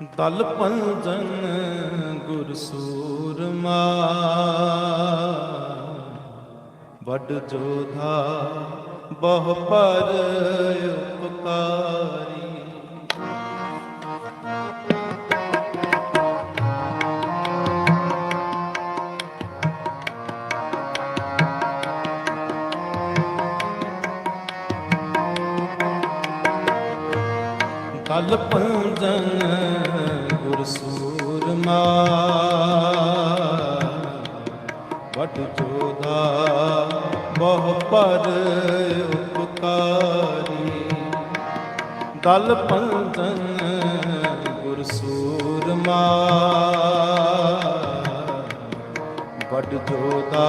ਦਲ ਪੰਜਨ ਗੁਰ ਸੂਰਮਾ ਵੱਡ ਜੋਧਾ ਬਹੁ ਪਰ ਉਪਕਾਰੀ। ਦਲ ਪੰਜਨ ਵਟ ਜੋਧਾ ਬਹੁ ਪਰ ਉਪਕਾਰੀ। ਦਲ ਪੰਜਨ ਗੁਰ ਸੂਰਮਾ ਵਡ ਜੋਧਾ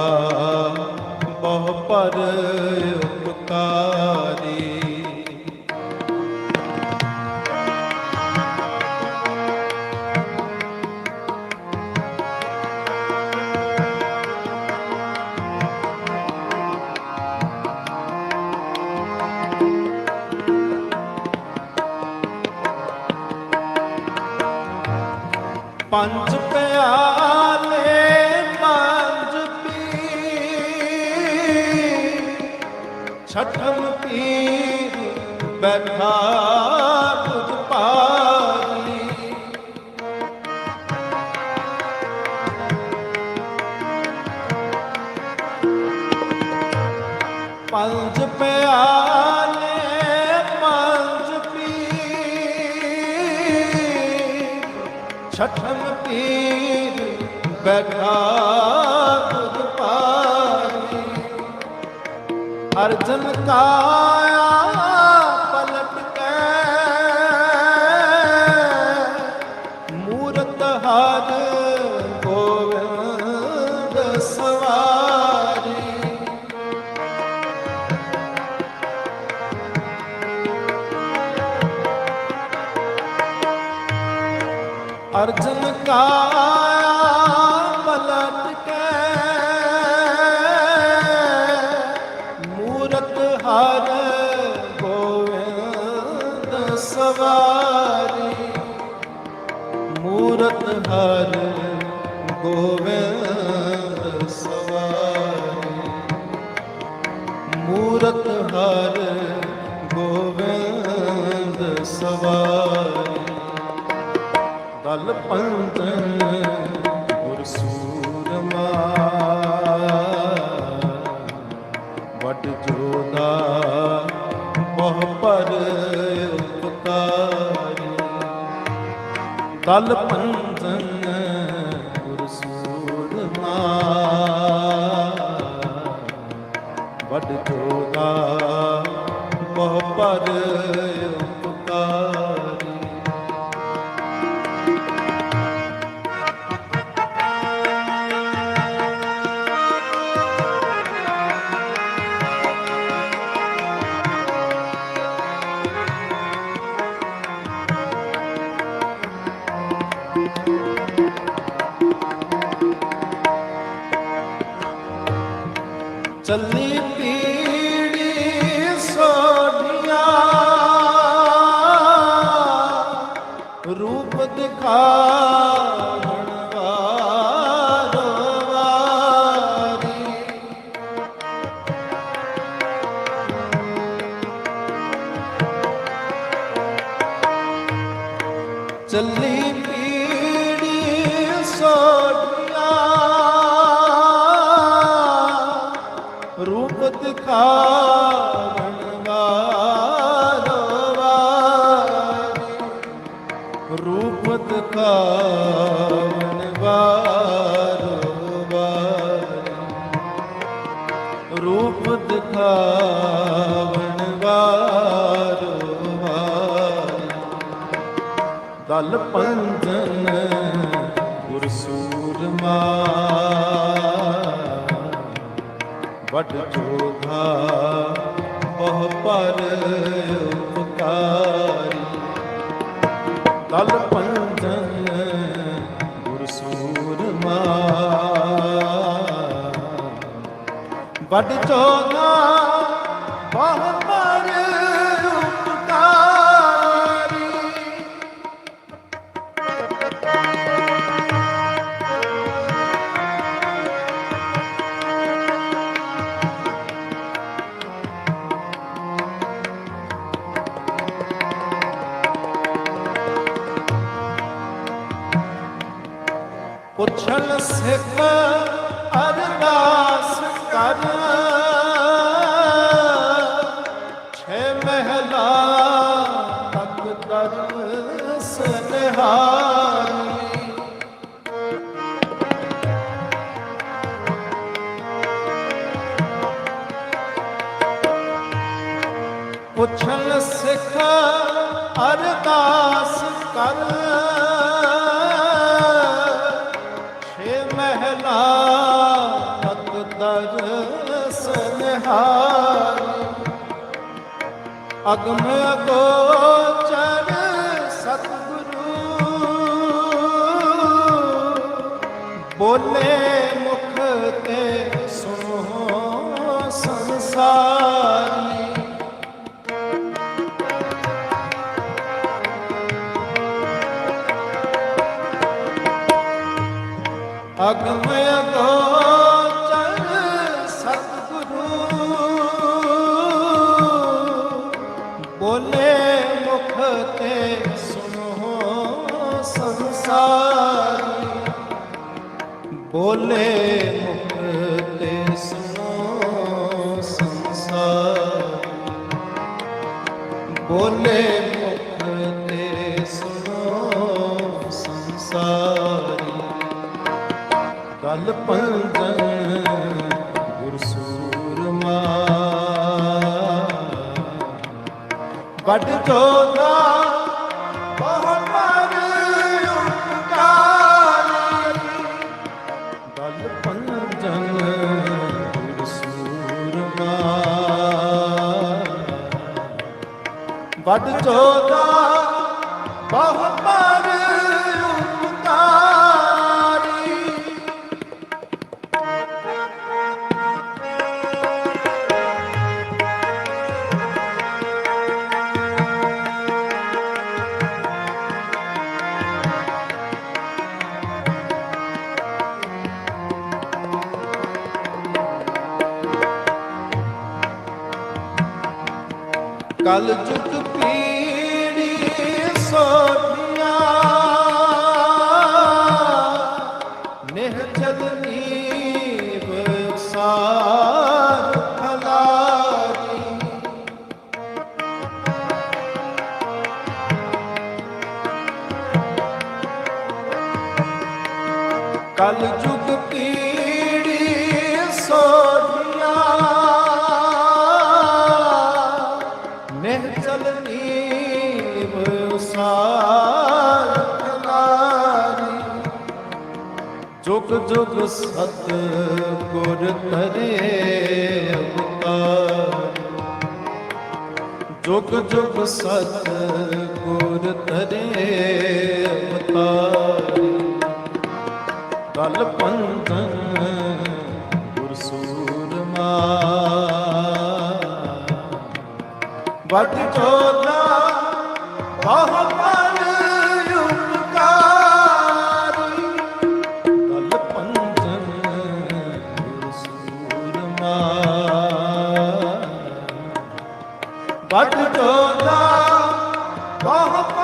ਬਹੁ ਪਰ ਉਪਕਾਰੀ। ਪੰਜ ਪਿਆਲੇ ਪੰਜ ਪੀ ਛਠਮ ਪੀਰ ਬੈਠਾ ਤੁਝ ਪਾਰੀ ਪੰਜ ਪਿਆਲੇ ਪੰਜ ਪੀ ਛਠਮ ਪੀਰ ਬੈਠਾ ਤੁਧ ਪਾਰੀ ਅਰਜਨ ਕਾਇਆ ਹਰ ਗੋਵਿੰਦ ਸਵਾਰੀ। ਮੂਰਤ ਹਰ ਗੋਵਿੰਦ ਸਵਾਰੀ। ਮੂਰਤ ਹਰ ਗੋਵਿੰਦ ਸਵਾਰੀ। ਦਲ ਪੰਤਨ ਦਲ ਪੰਤਨ ਗੁਰ ਸੂਰਮਾ ਵੱਡ ਜੋਦਾ ਬਹੁ ਪਰ ਚੱਲੀ ਪੀੜੀ ਸੋਢੀਆਂ। ਰੂਪ ਦਿਖਾਵਣ ਵਾਰੋ। ਚੱਲੀ ਪੀੜੀ ਸੋਢੀਆਂ ਦਲ ਪੰਜਨ ਗੁਰ ਸੂਰਮਾ ਵੱਡ ਜੋਧਾ ਬਹੁ ਪਰ ਉਪਕਾਰੀ। ਦਲ ਪੰਜਨ ਗੁਰ ਸੂਰਮਾ ਵੱਡ ਜੋਧਾ ਬਹੁ ਸਿੱਖ ਅਰਦਾਸ ਕਰ ਛੇ ਮਹਿਲਾ ਤੱਕ ਦਰਸ ਨਿਹਾਰੀ ਪੁੱਛਣ ਸਿੱਖ ਅਰਦਾਸ ਕਰ ਤਕ ਅਗਮ ਅਗੋਚਰ ਸਤਿਗੁਰੂ। ਬੋਲੇ ਮੁਖ ਤੇ ਸੁਨੋ ਸੰਸਾਰੀ। ਅਗਮ ਅਗੋਚਰ ਬੋਲੇ ਮੁਖ ਤੇ ਸੰਸਾਰ। ਬੋਲੇ ਮੁਖ ਤੇ ਸੰਸਾਰੀ। ਗਲ ਪੰਜਨ ਗੁਰ ਵੱਡ ਜੋਦਾ ਬਹੁ ਵੱਡ ਜੋਦਾ ਬਹੁ ਪਰ ਉਪਕਾਰੀ ਕਲ ਜੁਗ ਜੁਗ ਪੀੜੀ ਸੋਧੀਆਂ ਨਿਹ ਜੁਗ ਸਤ ਗੁਰ ਤਰੇ ਅਵਤਾਰ। ਜੁਗ ਜੁਗ ਸਤ ਗੁਰ ਤਰੇ ਅਵਤਾਰ। ਕਲ ਪੰਤਨ ਗੁਰ ਸੂਰਮਾ। ਵੱਡ ਚੋਲਾ ਬਹੁ ਪਰ ਉਪਕਾਰੀ ਕਲ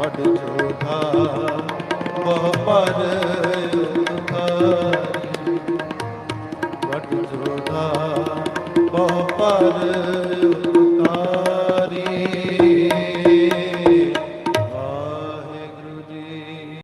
ਵੱਡ ਜੋਧਾ ਬਹੁ ਪਰ ਉਪਕਾਰੀ ਵੱਡ ਜੋਧਾ ਬਹੁ ਪਰ ਉਪਕਾਰੀ